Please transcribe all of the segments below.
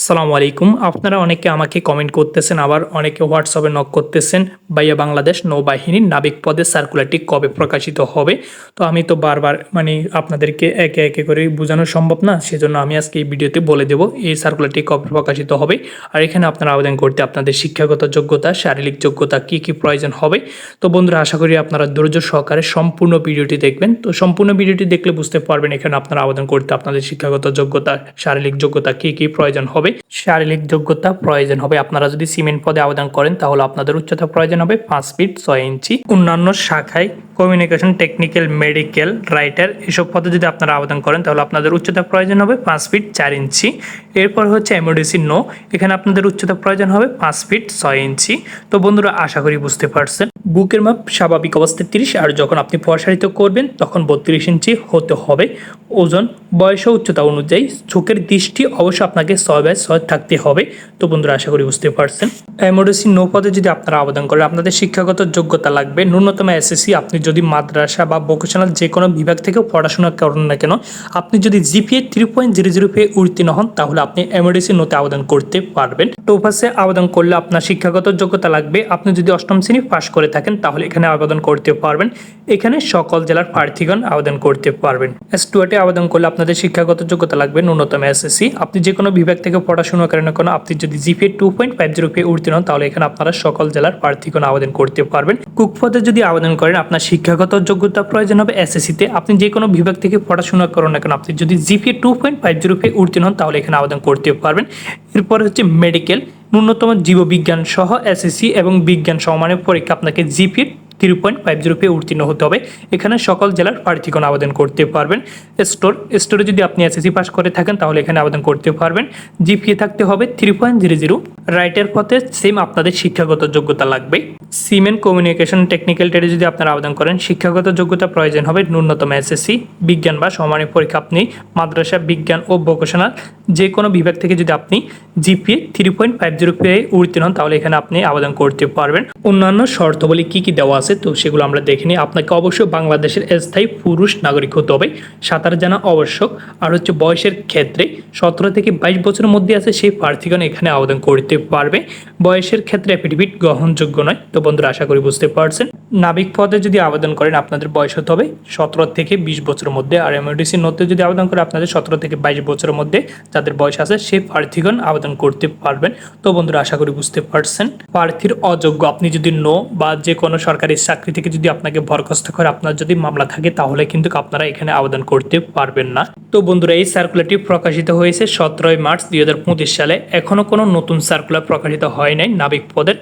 আসসালামু আলাইকুম। আপনারা অনেকে আমাকে কমেন্ট করতেছেন, আবার অনেকে হোয়াটসঅ্যাপে নক করতেছেন বাইয়া বাংলাদেশ নৌবাহিনীর নাবিক পদে সার্কুলারটি কবে প্রকাশিত হবে? তো আমি তো বারবার মানে আপনাদেরকে একে একে করে বোঝানো সম্ভব না, সেজন্য আমি আজকে এই ভিডিওতে বলে দেব এই সার্কুলারটি কবে প্রকাশিত হবে আর এখানে আপনারা আবেদন করতে আপনাদের শিক্ষাগত যোগ্যতা, শারীরিক যোগ্যতা কি কি প্রয়োজন হবে। তো বন্ধুরা, আশা করি আপনারা ধৈর্য সহকারে সম্পূর্ণ ভিডিওটি দেখবেন। তো সম্পূর্ণ ভিডিওটি দেখলে বুঝতে পারবেন এখানে আপনারা আবেদন করতে আপনাদের শিক্ষাগত যোগ্যতা, শারীরিক যোগ্যতা কি কি প্রয়োজন হবে। শারীরিক যোগ্যতা প্রয়োজন হবে। আপনারা যদি সিমেন্ট পদে আবেদন করেন, তাহলে আপনাদের উচ্চতা প্রয়োজন হবে পাঁচ ফিট ছয় ইঞ্চি। অন্যান্য শাখায় কমিউনিকেশন টেকনিক্যাল মেডিকেল রাইটার এসব পদে যদি আপনারা আবেদন করেন, তাহলে আপনাদের উচ্চতা প্রয়োজন হবে পাঁচ ফিট চার ইঞ্চি। এরপর হচ্ছে এমওডিসি নো এখানে আপনাদের উচ্চতা প্রয়োজন হবে পাঁচ ফিট ছয় ইঞ্চি। তো বন্ধুরা, আশা করি বুঝতে পারছেন। বুকের মাপ স্বাভাবিক অবস্থায় তিরিশ, আর যখন আপনি প্রসারিত করবেন, তখন বত্রিশ ইঞ্চি হতে হবে। ওজন, বয়স ও উচ্চতা অনুযায়ী চোখের দৃষ্টি অবশ্য আপনাকে ছয় বাই ছয় থাকতে হবে। তো বন্ধুরা, আশা করি বুঝতে পারছেন। এমওডিসি নো পদে যদি আপনারা আবেদন করেন, আপনাদের শিক্ষাগত যোগ্যতা লাগবে। ন্যূনতম এসএসসি, আপনি যদি মাদ্রাসা বা ভোকেশনাল যে কোনো বিভাগ থেকেও পড়াশোনা করেন না কেন, আপনি যদি GPA three point zero zero পেয়ে উত্তীর্ণ হন, তাহলে আপনি এমওডিসি নোতে আবেদন করতে পারবেন। টোপাসে আবেদন করলে আপনার শিক্ষাগত যোগ্যতা লাগবে। আপনি যদি অষ্টম শ্রেণি পাশ করে থাকেন, তাহলে এখানে আবেদন করতে পারবেন। এখানে সকল জেলার প্রার্থীগণ আবেদন করতে পারবেন। স্টুয়ার্টে আবেদন করলে আপনাদের শিক্ষাগত যোগ্যতা লাগবে, ন্যূনতম এসএসসি আপনি যে কোনো বিভাগ থেকে পড়াশোনা করেন না কোনো, আপনি যদি GPA two point five zero পেয়ে হন, তাহলে এখানে আপনারা সকল জেলার প্রার্থীগণ আবেদন করতে পারবেন। কুক পদে যদি আবেদন করেন, আপনার শিক্ষাগত যোগ্যতা প্রয়োজন হবে এসএসসিতে আপনি যে কোনো বিভাগ থেকে পড়াশোনা করেন না কেন, আপনি যদি GPA two point five zero পেয়ে উত্তীর্ণ হন, তাহলে এখানে আবেদন করতে পারবেন। এরপরে হচ্ছে মেডিকেল ন্যূনতম জীববিজ্ঞান সহ এসএসসি এবং বিজ্ঞান সমমানের পরীক্ষা আপনাকে GPA three point five zero পেয়ে উত্তীর্ণ হতে হবে। এখানে সকল জেলার প্রার্থীগণ আবেদন করতে পারবেন। স্টোর স্টোরে যদি আপনি এসএসসি পাস করে থাকেন, তাহলে এখানে আবেদন করতে পারবেন। জিপিএ থাকতে হবে থ্রি পয়েন্ট জিরো জিরো রাইটের পথে সেম আপনাদের শিক্ষাগত যোগ্যতা লাগবে সিমেন্ট কমিউনিকেশন টেকনিক্যাল ট্রেডে যদি আপনারা আবেদন করেন, শিক্ষাগত যোগ্যতা প্রয়োজন হবে ন্যূনতম এসএসসি বিজ্ঞান বা সমানের পরীক্ষা। আপনি মাদ্রাসা, বিজ্ঞান ও ভোকেশনাল যে কোনো বিভাগ থেকে যদি আপনি GPA three point five zero পেয়ে উত্তীর্ণ হন, তাহলে এখানে আপনি আবেদন করতে পারবেন। অন্যান্য শর্তাবলী কী কী দেওয়া আছে, তো সেগুলো আমরা দেখে নিই। আপনাকে অবশ্যই বাংলাদেশের স্থায়ী পুরুষ নাগরিক হতে হবে। সাঁতার জানা আবশ্যক। আর হচ্ছে বয়সের ক্ষেত্রে সতেরো থেকে বাইশ বছরের মধ্যে আছে, সেই প্রার্থীগণ এখানে আবেদন করতে পারবে। বয়সের ক্ষেত্রে অ্যাফিডেভিট গ্রহণযোগ্য নয়, তো বন্ধুরা আশা করি বুঝতে পারছেন। নাবিক পদে যদি আবেদন করেন, আপনাদের বয়স হতে হবে সতেরো থেকে বিশ বছরের মধ্যে। আর এমওডিসি নতে যদি আবেদন করে, আপনাদের সতেরো থেকে বাইশ বছরের মধ্যে যাদের বয়স আছে সেই প্রার্থীগণ আবেদন করতে পারবেন। তো বন্ধুরা, আশা করি বুঝতে পারছেন। প্রার্থীর অযোগ্য, আপনি যদি নো বা যে কোনো সরকারি চাকরি থেকে যদি আপনাকে বরখাস্ত করে, আপনার যদি মামলা থাকে, তাহলে কিন্তু আপনারা এখানে আবেদন করতে পারবেন না। তো বন্ধুরা, এই সার্কুলারটি প্রকাশিত হয়েছে সতেরোই মার্চ দুই হাজার পঁচিশ সালে। এখনও কোনো নতুন সার্কুলার প্রকাশিত হয় নাই নাবিক পদের।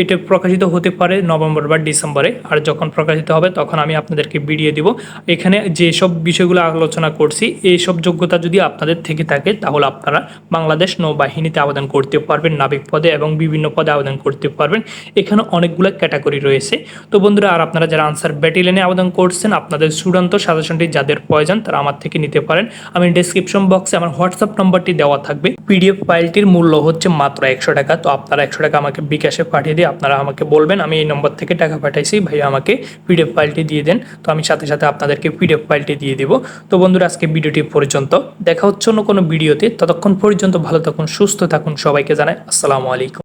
এটা প্রকাশিত হতে পারে নভেম্বর বা ডিসেম্বরে আর যখন প্রকাশিত হবে তখন আমি আপনাদেরকে ভিডিও দিব। এখানে যেসব বিষয়গুলো আলোচনা করছি এইসব যোগ্যতা যদি আপনাদের থেকে থাকে তাহলে আপনারা বাংলাদেশ নৌবাহিনীতে আবেদন করতে পারবেন, নাবিক পদে এবং বিভিন্ন পদে আবেদন করতে পারবেন। এখানে অনেকগুলো ক্যাটাগরি রয়েছে। তো বন্ধুরা, আর আপনারা যারা আনসার ব্যাটেলিয়ানে আবেদন করছেন, আপনাদের চূড়ান্ত সাজেশনটি যাদের প্রয়োজন তারা আমার থেকে নিতে পারেন। আমি ডিসক্রিপশন বক্সে আমার হোয়াটসঅ্যাপ নম্বরটি দেওয়া থাকবে। পিডিএফ ফাইলটির মূল্য হচ্ছে মাত্র একশো টাকা। তো আপনারা একশো টাকা আমাকে বিকাশে পাঠিয়ে দিয়ে আপনারা আমাকে বলবেন, আমি এই নম্বর থেকে টাকা পাঠাইছি। ভাই আমাকে পিডিএফ ফাইলটি দিয়ে দেন। তো আমি সাথে সাথে আপনাদেরকে পিডিএফ ফাইলটি দিয়ে দেবো। তো বন্ধুরা, আজকে ভিডিওটি পর্যন্ত। দেখা হচ্ছে অন্য কোনো ভিডিওতে। ততক্ষণ পর্যন্ত ভালো থাকুন, সুস্থ থাকুন সবাইকে জানাই আসসালামু আলাইকুম।